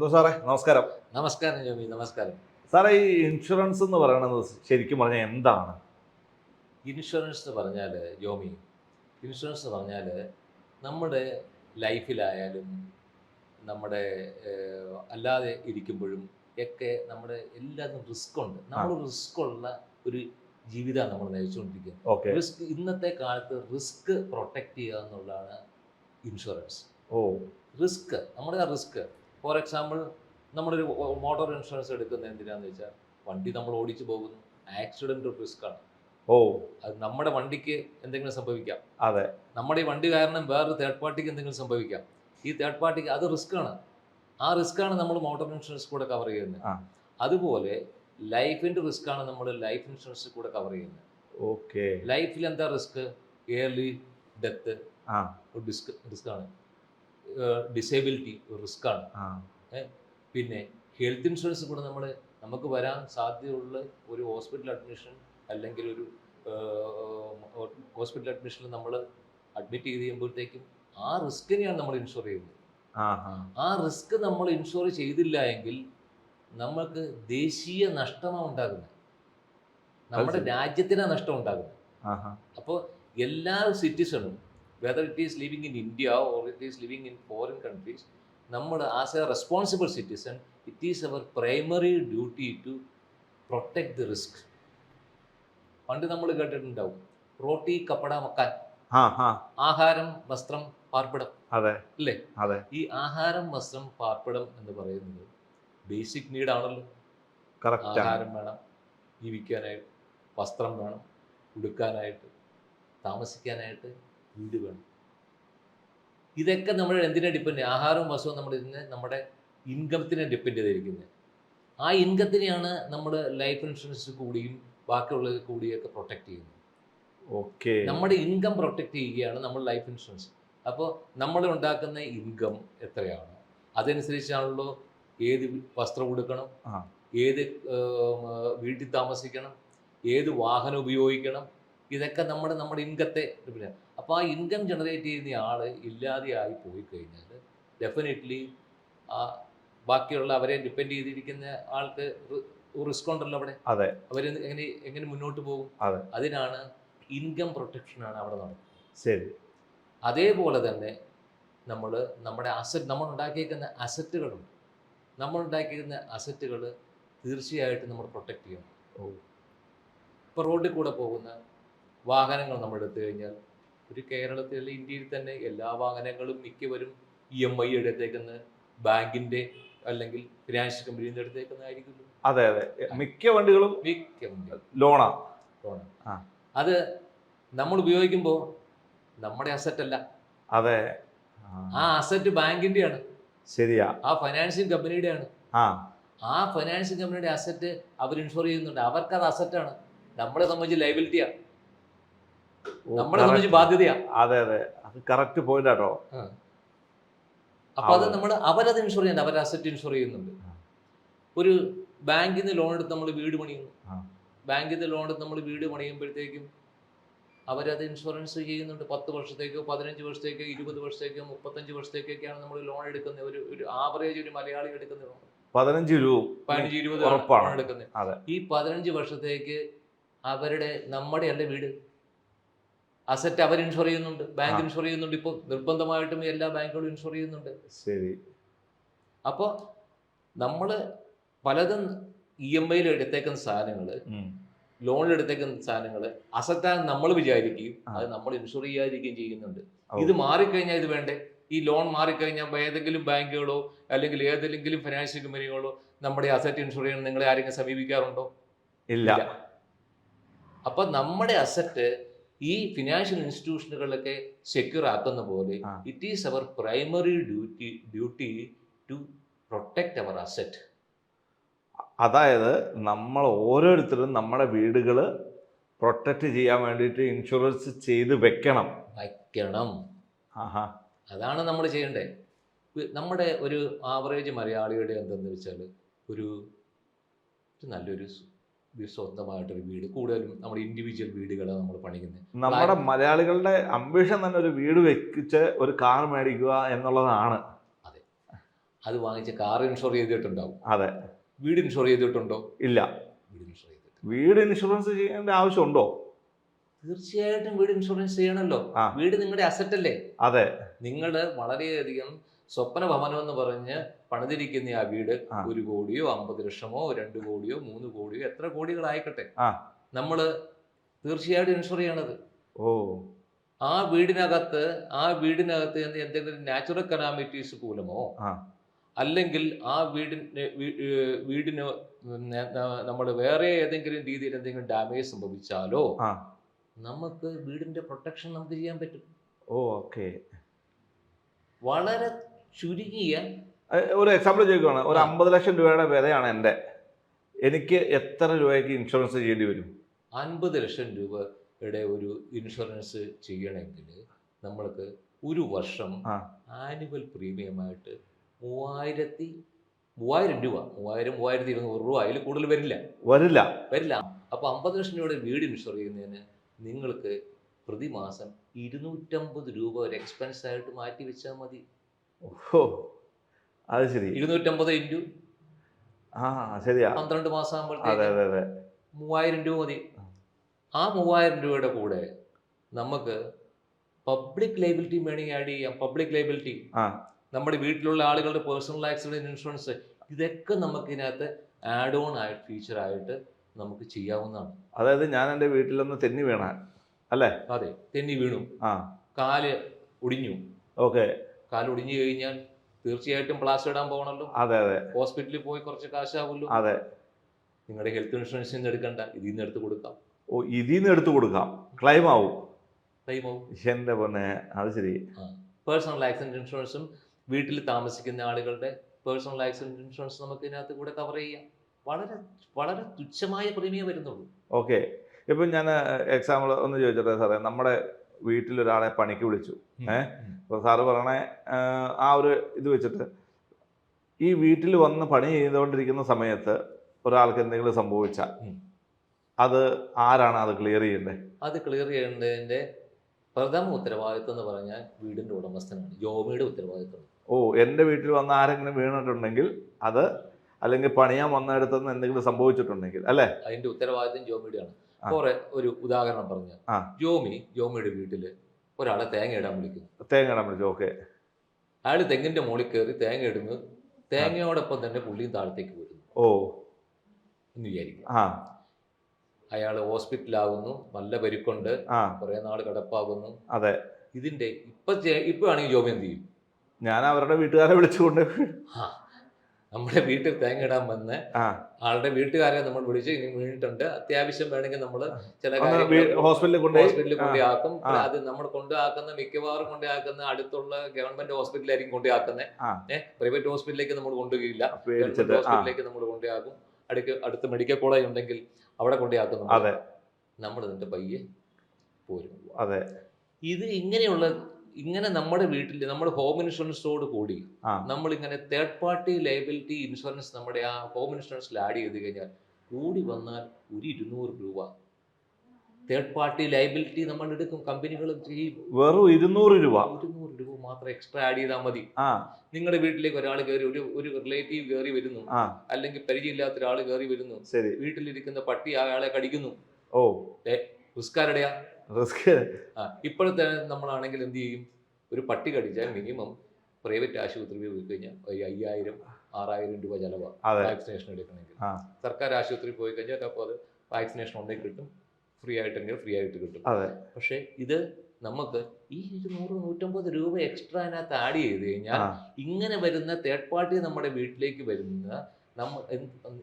എന്തോ സാറേ നമസ്കാരം. നമസ്കാരം ജോമി നമസ്കാരം. സാറേ ഈ ഇൻഷുറൻസ് എന്ന് പറയുന്നത് ശരിക്കും പറഞ്ഞാൽ എന്താണ്? ഇൻഷുറൻസ് എന്ന് പറഞ്ഞാൽ ജോമി ഇൻഷുറൻസ് എന്ന് പറഞ്ഞാൽ നമ്മുടെ ലൈഫിലായാലും നമ്മുടെ അല്ലാതെ ഇരിക്കുമ്പോഴും ഒക്കെ നമ്മുടെ എല്ലാത്തിനും റിസ്ക് ഉണ്ട്. നമ്മൾ റിസ്ക് ഉള്ള ഒരു ജീവിതമാണ് നമ്മൾ നയിച്ചുകൊണ്ടിരിക്കുന്നത്. റിസ്ക് ഇന്നത്തെ കാലത്ത് റിസ്ക് പ്രൊട്ടക്ട് ചെയ്യുക എന്നുള്ളതാണ് ഇൻഷുറൻസ് ഓ. റിസ്ക് നമ്മുടെ ആ റിസ്ക് ഫോർ എക്സാമ്പിൾ നമ്മളൊരു മോട്ടോർ ഇൻഷുറൻസ് എടുക്കുന്നത് എന്തിനാന്ന് വെച്ചാൽ വണ്ടി നമ്മൾ ഓടിച്ചു പോകുന്നു. ആക്സിഡന്റ് ഒരു റിസ്ക് ആണ്. ഓ. അത് നമ്മുടെ വണ്ടിക്ക് എന്തെങ്കിലും സംഭവിക്കാം. അതെ. നമ്മുടെ ഈ വണ്ടി കാരണം വേറൊരു തേർഡ് പാർട്ടിക്ക് എന്തെങ്കിലും സംഭവിക്കാം. ഈ തേർഡ് പാർട്ടിക്ക് അത് റിസ്ക് ആണ്. ആ റിസ്ക് ആണ് നമ്മൾ മോട്ടോർ ഇൻഷുറൻസ് കൂടെ കവർ ചെയ്യുന്നത്. അതുപോലെ ലൈഫിന്റെ റിസ്ക് ആണ് നമ്മൾ ലൈഫ് ഇൻഷുറൻസ് കൂടെ കവർ ചെയ്യുന്നത്. ഓക്കെ ലൈഫിൽ എന്താ റിസ്ക് ഇയർലി ഡെത്ത് ആ. ഒരു റിസ്ക് റിസ്ക് ആണ്. ഡിസേബിലിറ്റി റിസ്ക് ആണ്. പിന്നെ ഹെൽത്ത് ഇൻഷുറൻസ് കൂടെ നമ്മൾ നമുക്ക് വരാൻ സാധ്യതയുള്ള ഒരു ഹോസ്പിറ്റൽ അഡ്മിഷൻ അല്ലെങ്കിൽ ഒരു ഹോസ്പിറ്റൽ അഡ്മിഷനിൽ നമ്മൾ അഡ്മിറ്റ് ചെയ്ത് ചെയ്യുമ്പോഴത്തേക്കും ആ റിസ്കിനെയാണ് നമ്മൾ ഇൻഷുർ ചെയ്യുന്നത്. ആ റിസ്ക് നമ്മൾ ഇൻഷുർ ചെയ്തില്ല എങ്കിൽ നമുക്ക് ദേശീയ നഷ്ടമാണ് ഉണ്ടാകുന്നത്. നമ്മുടെ രാജ്യത്തിനാണ് രാജ്യത്തിന് നഷ്ടം ഉണ്ടാകുന്നത്. അപ്പോൾ എല്ലാ സിറ്റിസണും whether it is living in India or it is living in foreign countries നമ്മൾ as a responsible citizen it is our primary duty to protect the risk പണ്ട് നമ്മൾ കേട്ടിട്ടുണ്ടാവും റോട്ടി കപ്പട മക്കാൻ. ആഹാരം വസ്ത്രം പാർപ്പിടം. അതെ. അല്ലേ അതെ. ഈ ആഹാരം വസ്ത്രം പാർപ്പിടം എന്ന് പറയുന്നത് ബേസിക് നീഡ് ആണല്ലോ. ആഹാരം വേണം ജീവിക്കാനായിട്ട് വസ്ത്രം വേണം ഉടുക്കാനായിട്ട് താമസിക്കാനായിട്ട് വീട് വേണം? ഇതൊക്കെ നമ്മൾ എന്തിനെ ഡിപ്പെൻഡ് ആഹാരവും വസ്തുവും നമ്മൾ ഇതിന് നമ്മുടെ ഇൻകത്തിനെ ഡിപ്പെൻഡ് ചെയ്തിരിക്കുന്നത് ആ ഇൻകത്തിനെയാണ് നമ്മൾ ലൈഫ് ഇൻഷുറൻസ് കൂടിയും ബാക്കിയുള്ളത് കൂടിയൊക്കെ പ്രൊട്ടക്ട് ചെയ്യുന്നത് ഓക്കെ നമ്മുടെ ഇൻകം പ്രൊട്ടക്ട് ചെയ്യുകയാണ് നമ്മൾ ലൈഫ് ഇൻഷുറൻസ് അപ്പോൾ നമ്മൾ ഉണ്ടാക്കുന്ന ഇൻകം എത്രയാണ്? അതനുസരിച്ചാണല്ലോ ഏത് വസ്ത്രം കൊടുക്കണം ഏത് വീട്ടിൽ താമസിക്കണം ഏത് വാഹനം ഉപയോഗിക്കണം ഇതൊക്കെ നമ്മുടെ നമ്മുടെ ഇൻകത്തെ അപ്പോൾ ആ ഇൻകം ജനറേറ്റ് ചെയ്യുന്ന ആൾ ഇല്ലാതെയായി പോയി കഴിഞ്ഞാൽ ഡെഫിനറ്റ്ലി ആ ബാക്കിയുള്ള അവരെ ഡിപ്പെൻഡ് ചെയ്തിരിക്കുന്ന ആൾക്ക് റിസ്ക് ഉണ്ടല്ലോ അവിടെ. അതെ. അവർ എങ്ങനെ എങ്ങനെ മുന്നോട്ട് പോകും? അതെ. അതിനാണ് ഇൻകം പ്രൊട്ടക്ഷനാണ് അവിടെ നടക്കുന്നത്. ശരി. അതേപോലെ തന്നെ നമ്മൾ നമ്മുടെ അസറ്റ് നമ്മൾ ഉണ്ടാക്കിയേക്കുന്ന അസറ്റുകളുണ്ട് നമ്മൾ ഉണ്ടാക്കിയിരുന്ന അസറ്റുകൾ തീർച്ചയായിട്ടും നമ്മൾ പ്രൊട്ടക്റ്റ് ചെയ്യണം. ഓ. ഇപ്പോൾ റോഡിൽ കൂടെ പോകുന്ന വാഹനങ്ങൾ നമ്മൾ എടുത്തു കഴിഞ്ഞാൽ ഒരു കേരളത്തിൽ അല്ലെങ്കിൽ ഇന്ത്യയിൽ തന്നെ എല്ലാ വാഹനങ്ങളും മിക്കവരും ഇ എം ഐ എടുത്തേക്കുന്ന ബാങ്കിന്റെ അല്ലെങ്കിൽ ഫിനാൻഷ്യൽ കമ്പനിന്റെ അടുത്തേക്കുന്നതായിരിക്കുമല്ലോ. അതെ അതെ. മിക്ക വണ്ടികളും മിക്ക ലോണാ. ലോണാ. അത് നമ്മൾ ഉപയോഗിക്കുമ്പോൾ നമ്മുടെ അസറ്റ് അല്ല. അതെ. ആ, അസറ്റ് ബാങ്കിന്റെയാണ്. ശരിയാ. ആ ഫൈനാൻഷ്യൽ കമ്പനിയുടെയാണ് ആ. ആ ഫൈനാൻഷ്യൽ കമ്പനിയുടെ അസറ്റ് അവർ ഇൻഷുർ ചെയ്യുന്നുണ്ട്. അവർക്ക് അത് അസറ്റാണ് നമ്മളെ സംബന്ധിച്ച് ലൈബിലിറ്റിയാണ് നമ്മളെ സംബന്ധിച്ച് ബാധ്യതയാ. അതെ അതെ. അത് കറക്റ്റ് പോയിന്റ് ആട്ടോ. അപ്പൊ അത് നമ്മൾ അവരത് ഇൻഷുർ ചെയ്യുന്നുണ്ട്. അവർ അസറ്റ് ഇൻഷുർ ചെയ്യുന്നുണ്ട്. ഒരു ബാങ്കിൽ നിന്ന് ലോൺ എടുത്ത് നമ്മൾ വീട് പണിയുന്നു. ബാങ്കിൽ നിന്ന് ലോൺ എടുത്ത് നമ്മൾ വീട് പണിയുമ്പോഴത്തേക്കും അവരത് ഇൻഷുറൻസ് ചെയ്യുന്നുണ്ട്. പത്ത് വർഷത്തേക്കോ പതിനഞ്ച് വർഷത്തേക്കോ ഇരുപത് വർഷത്തേക്കോ മുപ്പത്തഞ്ച് വർഷത്തേക്കൊക്കെയാണ് നമ്മൾ ലോൺ എടുക്കുന്നത് ഒരു ഒരു ആവറേജ് ഒരു മലയാളി എടുക്കുന്ന ലോൺ പതിനഞ്ച് രൂപ. പതിനഞ്ച് ഇരുപത് എടുക്കുന്നത്. ഈ പതിനഞ്ച് വർഷത്തേക്ക് അവരുടെ നമ്മുടെ അല്ല വീട്. അസറ്റ് അവർ ഇൻഷുർ ചെയ്യുന്നുണ്ട്. ബാങ്ക് ഇൻഷുർ ചെയ്യുന്നുണ്ട്. ഇപ്പോൾ നിർബന്ധമായിട്ടും എല്ലാ ബാങ്കുകളും ഇൻഷുർ ചെയ്യുന്നുണ്ട്. ശരി. അപ്പോൾ നമ്മൾ പലതും ഇ എം ഐയിൽ എടുത്തേക്കുന്ന സാധനങ്ങൾ. ലോണിൽ എടുത്തേക്കുന്ന സാധനങ്ങൾ അസറ്റാണ് നമ്മൾ വിചാരിക്കുകയും അത് നമ്മൾ ഇൻഷുർ ചെയ്യാതിരിക്കുകയും ചെയ്യുന്നുണ്ട്. ഇത് മാറിക്കഴിഞ്ഞാൽ ഇത് വേണ്ടേ? ഈ ലോൺ മാറിക്കഴിഞ്ഞാൽ ഏതെങ്കിലും ബാങ്കുകളോ അല്ലെങ്കിൽ ഏതെങ്കിലും ഫിനാൻഷ്യൽ കമ്പനികളോ നമ്മുടെ അസറ്റ് ഇൻഷുർ ചെയ്യാൻ നിങ്ങളെ ആരെങ്കിലും സമീപിക്കാറുണ്ടോ? ഇല്ല. അപ്പൊ നമ്മുടെ അസറ്റ് ഈ ഫിനാൻഷ്യൽ ഇൻസ്റ്റിറ്റ്യൂഷനുകളിലൊക്കെ സെക്യൂർ ആക്കുന്ന പോലെ. It is our primary duty duty to protect our asset അതായത് നമ്മൾ ഓരോരുത്തരും നമ്മുടെ വീടുകൾ പ്രൊട്ടക്റ്റ് ചെയ്യാൻ വേണ്ടിയിട്ട് ഇൻഷുറൻസ് ചെയ്ത് വെക്കണം. വെക്കണം ആഹാ. അതാണ് നമ്മൾ ചെയ്യേണ്ടത് നമ്മുടെ ഒരു ആവറേജ് മലയാളിയുടെ എന്തെന്ന് വെച്ചാൽ ഒരു നല്ലൊരു സ്വന്തമായിട്ടൊരു വീട് കൂടുതലും നമ്മുടെ ഇൻഡിവിജ്വൽ വീടുകളാണ് നമ്മൾ പണിക്കുന്നത് നമ്മുടെ മലയാളികളുടെ അംബിഷൻ തന്നെ ഒരു വീട് വെച്ച് ഒരു കാർ മേടിക്കുക എന്നുള്ളതാണ്. അതെ. അത് വാങ്ങിച്ച് കാർ ഇൻഷുർ ചെയ്തിട്ടുണ്ടാവും. അതെ. വീട് ഇൻഷുർ ചെയ്തിട്ടുണ്ടോ? ഇല്ല. വീട് ഇൻഷുർ ചെയ്തിട്ട് വീട് ഇൻഷുറൻസ് ചെയ്യേണ്ട ആവശ്യമുണ്ടോ? തീർച്ചയായിട്ടും വീട് ഇൻഷുറൻസ് ചെയ്യണമല്ലോ. വീട് നിങ്ങളുടെ അസറ്റ് അല്ലേ? അതെ. നിങ്ങൾ വളരെയധികം സ്വപ്ന ഭവനം എന്ന് പറഞ്ഞ് പണിതിരിക്കുന്ന ആ വീട്. ഒരു കോടിയോ അമ്പത് ലക്ഷമോ രണ്ട് കോടിയോ മൂന്ന് കോടിയോ എത്ര കോടികളായിക്കട്ടെ ആ. നമ്മൾ തീർച്ചയായിട്ടും ഇൻഷുർ ചെയ്യണത് ഓ ആ വീടിനകത്ത് ആ വീടിനകത്ത് എന്തെങ്കിലും നാച്ചുറൽ കലാമിറ്റീസ് മൂലമോ. അല്ലെങ്കിൽ ആ വീടിന് വീടിന് നമ്മൾ വേറെ ഏതെങ്കിലും രീതിയിൽ എന്തെങ്കിലും ഡാമേജ് സംഭവിച്ചാലോ. നമുക്ക് വീടിന്റെ പ്രൊട്ടക്ഷൻ നമുക്ക് ചെയ്യാൻ പറ്റും ഓ ഓക്കെ വളരെ ചുരുങ്ങിയ ഒരു എക്സാമ്പിൾ ചോദിക്കുകയാണ് ഒരു. അമ്പത് ലക്ഷം രൂപയുടെ വിലയാണ് എന്റെ. എനിക്ക് എത്ര രൂപയ്ക്ക് ഇൻഷുറൻസ് ചെയ്യേണ്ടി വരും? അൻപത് ലക്ഷം രൂപയുടെ ഒരു ഇൻഷുറൻസ് ചെയ്യണമെങ്കിൽ നമ്മൾക്ക് ഒരു വർഷം ആനുവൽ പ്രീമിയമായിട്ട് മൂവായിരത്തി മൂവായിരം രൂപ മൂവായിരം മൂവായിരത്തി ഇരുന്നൂറ് രൂപ അതിൽ കൂടുതൽ വരില്ല. വരില്ല. വരില്ല. അപ്പോൾ അമ്പത് ലക്ഷം രൂപയുടെ വീട് ഇൻഷുർ ചെയ്യുന്നതിന് നിങ്ങൾക്ക് പ്രതിമാസം ഇരുന്നൂറ്റമ്പത് രൂപ ഒരു എക്സ്പെൻസ് ആയിട്ട് മാറ്റി വെച്ചാൽ മതി. ഓ അത് ശരി. ഇരുന്നൂറ്റമ്പത് ഇന്റു ആ ശരിയാ. പന്ത്രണ്ട് മാസം അതെ ആകുമ്പോഴത്തേക്ക് അതെ അതെ. മൂവായിരം രൂപ മതി. ആ മൂവായിരം രൂപയുടെ കൂടെ നമുക്ക് പബ്ലിക് ലൈബിലിറ്റി വേണമെങ്കിൽ ആഡ് ചെയ്യാം. പബ്ലിക് ലൈബിലിറ്റി ആ. നമ്മുടെ വീട്ടിലുള്ള ആളുകളുടെ പേഴ്സണൽ ആക്സിഡന്റ് ഇൻഷുറൻസ് ഇതൊക്കെ നമുക്ക് ഇതിനകത്ത് ആഡ് ഓൺ ആയിട്ട് ഫീച്ചർ ആയിട്ട് നമുക്ക് ചെയ്യാവുന്നതാണ്. അതായത് ഞാൻ എന്റെ വീട്ടിലൊന്ന് തെന്നി വീണാൻ അതെ തെന്നി വീണു. ആ. കാൽ ഒടിഞ്ഞു. ഓക്കെ. കാൽ ഒടിഞ്ഞു കഴിഞ്ഞാൽ തീർച്ചയായിട്ടും പ്ലാസ്റ്റർ ഇടാൻ പോകണല്ലോ. അതെ അതെ. ഹോസ്പിറ്റലിൽ പോയി കുറച്ച് കാശാവുമല്ലോ. അതെ. നിങ്ങളുടെ ഹെൽത്ത് ഇൻഷുറൻസിൽ നിന്ന് എടുക്കണ്ട. ഇതിൽ നിന്ന് എടുത്ത് കൊടുക്കാം. ഓ ഇതിൽ നിന്ന് എടുത്തു കൊടുക്കാം. ക്ലെയിം ആവും. ക്ലെയിം ആവും. എന്റെ പൊന്നെ അത് ശരി. പേഴ്സണൽ ആക്സിഡന്റ് ഇൻഷുറൻസും വീട്ടിൽ താമസിക്കുന്ന ആളുകളുടെ പേഴ്സണൽ ആക്സിഡന്റ് ഇൻഷുറൻസ് നമുക്ക് ഇതിനകത്ത് കൂടെ കവർ ചെയ്യാം. വളരെ വളരെ തുച്ഛമായ പ്രീമിയം വരുന്നുള്ളൂ. ഓക്കെ ഇപ്പം ഞാൻ എക്സാമ്പിൾ ഒന്ന് ചോദിച്ചോട്ടെ സാറേ. നമ്മുടെ വീട്ടിലൊരാളെ പണിക്ക് വിളിച്ചു. ഏ? അപ്പോൾ സാറ് പറയണേ ആ, ഒരു ഇത് വെച്ചിട്ട് ഈ വീട്ടിൽ വന്ന് പണി ചെയ്തുകൊണ്ടിരിക്കുന്ന സമയത്ത് ഒരാൾക്ക് എന്തെങ്കിലും സംഭവിച്ചാൽ അത് ആരാണ് അത് ക്ലിയർ ചെയ്യേണ്ടത് അത് ക്ലിയർ ചെയ്യേണ്ടതിന്റെ പ്രഥമ ഉത്തരവാദിത്വം എന്ന് പറഞ്ഞാൽ വീടിന്റെ ഉടമസ്ഥനാണ് ജോമിയുടെ ഉത്തരവാദിത്വം. ഓ എന്റെ വീട്ടിൽ വന്ന് ആരെങ്കിലും വീണിട്ടുണ്ടെങ്കിൽ അത് അല്ലെങ്കിൽ പണിയാൻ വന്നിടത്തുനിന്ന് എന്തെങ്കിലും സംഭവിച്ചിട്ടുണ്ടെങ്കിൽ അല്ലേ? അതിന്റെ ഉത്തരവാദിത്വം ജോമിയുടെയാണ്. കുറെ ഒരു ഉദാഹരണം പറഞ്ഞു ജോമി ജോമിയുടെ വീട്ടിൽ ഒരാളെ തേങ്ങ ഇടാൻ വിളിക്കുന്നു. തേങ്ങ ഇടാൻ വിളിച്ചു ഓക്കെ. അയാൾ തെങ്ങിന്റെ മുകളിൽ കയറി തേങ്ങ ഇടുന്നു. തേങ്ങയോടൊപ്പം തന്നെ പുള്ളിയും താഴത്തേക്ക് വരുന്നു. ഓ. എന്ന് വിചാരിക്കും അയാൾ ഹോസ്പിറ്റലാകുന്നു നല്ല പരിക്കുണ്ട്. കുറെ നാൾ കിടപ്പാകുന്നു. അതെ. ഇതിന്റെ ഇപ്പൊ ഇപ്പൊ ആണെങ്കിൽ ജോബ് എന്ത് ചെയ്യും? ഞാൻ അവരുടെ വീട്ടുകാരെ വിളിച്ചുകൊണ്ട് നമ്മുടെ വീട്ടിൽ തേങ്ങ ഇടാൻ വന്ന് ആളുടെ വീട്ടുകാരെ നമ്മൾ വിളിച്ച് ഇനി വീണിട്ടുണ്ട്. അത്യാവശ്യം വേണമെങ്കിൽ നമ്മൾ ചില ഹോസ്പിറ്റലിൽ ഹോസ്പിറ്റലിൽ കൊണ്ടുപോയാക്കും. ആ. അത് നമ്മൾ കൊണ്ടുപോകുന്ന മിക്കവാറും കൊണ്ടുപോകുന്ന അടുത്തുള്ള ഗവൺമെന്റ് ഹോസ്പിറ്റലായിരിക്കും കൊണ്ടുപോകുന്നത് ആ. ഏഹ് പ്രൈവറ്റ് ഹോസ്പിറ്റലിലേക്ക് നമ്മൾ കൊണ്ടുപോയില്ല. ഗവൺമെന്റ് ഹോസ്പിറ്റലിലേക്ക് നമ്മൾ കൊണ്ടുപോകും അടുക്ക് അടുത്ത് മെഡിക്കൽ കോളേജ് ഉണ്ടെങ്കിൽ അവിടെ കൊണ്ടുപോകും അതെ. നമ്മൾ ഇതിന്റെ പയ്യെ പോരും. അതെ. ഇത് ഇങ്ങനെയുള്ള ഇങ്ങനെ നമ്മുടെ വീട്ടിൽ നമ്മുടെ ഹോം ഇൻഷുറൻസോട് കൂടി നമ്മൾ ഇങ്ങനെ തേർഡ് പാർട്ടി ലയബിലിറ്റി ഇൻഷുറൻസ് നമ്മുടെ ആ ഹോം ഇൻഷുറൻസിൽ ആഡ് ചെയ്ത് കഴിഞ്ഞാൽ കൂടി വന്നാൽ ഒരു ഇരുന്നൂറ് രൂപ. തേർഡ് പാർട്ടി ലയബിലിറ്റി നമ്മൾ എടുക്കും കമ്പനികൾ ചെയ്യും. വെറും ഇരുന്നൂറ് രൂപ. ഇരുന്നൂറ് രൂപ മാത്രം എക്സ്ട്രാ ആഡ് ചെയ്താൽ മതി. നിങ്ങളുടെ വീട്ടിലേക്ക് ഒരാൾ കയറി ഒരു ഒരു റിലേറ്റീവ് കയറി വരുന്നു. അല്ലെങ്കിൽ പരിചയമില്ലാത്ത ഒരാൾ കയറി വരുന്നു. വീട്ടിലിരിക്കുന്ന പട്ടി ആളെ കടിക്കുന്നു. ഓ. റിസ്കാരുടെയാ റിസ്ക് ഇപ്പോഴത്തെ നമ്മളാണെങ്കിൽ എന്ത് ചെയ്യും? ഒരു പട്ടി കടിച്ചാൽ മിനിമം പ്രൈവറ്റ് ആശുപത്രിയിൽ പോയി കഴിഞ്ഞാൽ ഒരു അയ്യായിരം ആറായിരം രൂപ ചിലവാണ് വാക്സിനേഷൻ എടുക്കണമെങ്കിൽ. സർക്കാർ ആശുപത്രിയിൽ പോയി കഴിഞ്ഞാൽ അപ്പോൾ അത് വാക്സിനേഷൻ ഉണ്ടെങ്കിൽ കിട്ടും ഫ്രീ ആയിട്ടെങ്കിൽ ഫ്രീ ആയിട്ട് കിട്ടും. പക്ഷേ ഇത് നമുക്ക് ഈ ഇരുന്നൂറ് നൂറ്റമ്പത് രൂപ എക്സ്ട്രാ അതിനകത്ത് ആഡ് ചെയ്ത് കഴിഞ്ഞാൽ ഇങ്ങനെ വരുന്ന തേർഡ് പാർട്ടി നമ്മുടെ വീട്ടിലേക്ക് വരുന്ന നമ്മ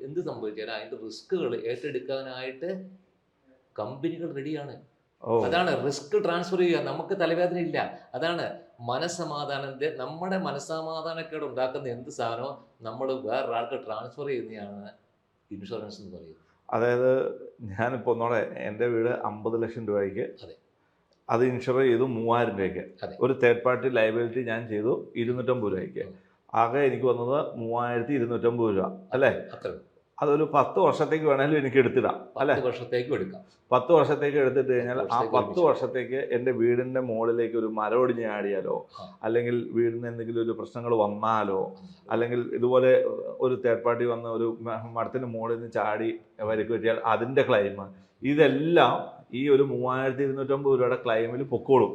എന്ത് സംഭവിച്ചാലും അതിന്റെ റിസ്കുകൾ ഏറ്റെടുക്കാനായിട്ട് കമ്പനികൾ റെഡിയാണ് അതാണ് റിസ്ക് ട്രാൻസ്ഫർ ചെയ്യുക. നമുക്ക് തലവേദന ഇല്ല. അതാണ് മനസ്സമാധാനത്തെ നമ്മുടെ മനസ്സമാധാനക്കേട് ഉണ്ടാക്കുന്ന എന്ത് സാധനവും നമ്മൾ വേറൊരാൾക്ക് ട്രാൻസ്ഫർ ചെയ്യുന്നതാണ് ഇൻഷുറൻസ് എന്ന് പറയുന്നത്. അതായത് ഞാനിപ്പോൾ ഒന്നോടെ എന്റെ വീട് അമ്പത് ലക്ഷം രൂപയ്ക്ക് അതെ. അത് ഇൻഷുർ ചെയ്തു മൂവായിരം രൂപയ്ക്ക്. അതെ. ഒരു തേർഡ് പാർട്ടി ലയബിലിറ്റി ഞാൻ ചെയ്തു ഇരുന്നൂറ്റമ്പത് രൂപയ്ക്ക്. ആകെ എനിക്ക് വന്നത് മൂവായിരത്തി ഇരുന്നൂറ്റമ്പത് രൂപ. അല്ലേ? അത്ര അതൊരു പത്ത് വർഷത്തേക്ക് വേണമെങ്കിലും എനിക്ക് എടുത്തിടാം അല്ലെ? വർഷത്തേക്ക് എടുക്കാം. പത്ത് വർഷത്തേക്ക് എടുത്തിട്ട് കഴിഞ്ഞാൽ ആ പത്ത് വർഷത്തേക്ക് എന്റെ വീടിന്റെ മുകളിലേക്ക് ഒരു മരം ഒടിഞ്ഞ് ചാടിയാലോ? അല്ലെങ്കിൽ വീടിന് എന്തെങ്കിലും ഒരു പ്രശ്നങ്ങൾ വന്നാലോ? അല്ലെങ്കിൽ ഇതുപോലെ ഒരു തേർഡ് പാർട്ടി വന്ന ഒരു മരത്തിന്റെ മുകളിൽ നിന്ന് ചാടി വരക്ക് പറ്റിയാൽ അതിന്റെ ക്ലെയിം ഇതെല്ലാം ഈ ഒരു മൂവായിരത്തി ഇരുന്നൂറ്റമ്പത് രൂപയുടെ ക്ലെയിമിൽ പൊക്കോളും.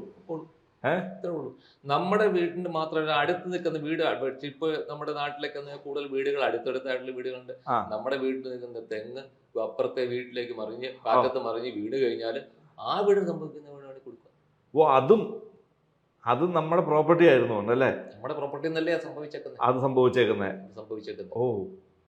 ഇത്രേ ഉള്ളൂ നമ്മുടെ വീടിന് മാത്രമല്ല അടുത്ത് നിൽക്കുന്ന വീട് ഇപ്പൊ നമ്മുടെ നാട്ടിലൊക്കെ കൂടുതൽ വീടുകൾ അടുത്തടുത്തായിട്ടുള്ള വീടുകളുണ്ട്. നമ്മുടെ വീട്ടിൽ നിൽക്കുന്ന തെങ്ങ് അപ്പുറത്തെ വീട്ടിലേക്ക് മറിഞ്ഞ് കാറ്റത്ത് മറിഞ്ഞ് വീട് കഴിഞ്ഞാൽ ആ വീട് സംഭവിക്കുന്ന വീടാണ് കൊടുക്കുക. ഓ അതും അത് നമ്മുടെ പ്രോപ്പർട്ടി ആയിരുന്നു അല്ലേ? നമ്മുടെ പ്രോപ്പർട്ടി എന്നല്ലേ സംഭവിച്ചേക്കുന്നത് അത് സംഭവിച്ചേക്കുന്നത് സംഭവിച്ചേക്കുന്നത് ഓ.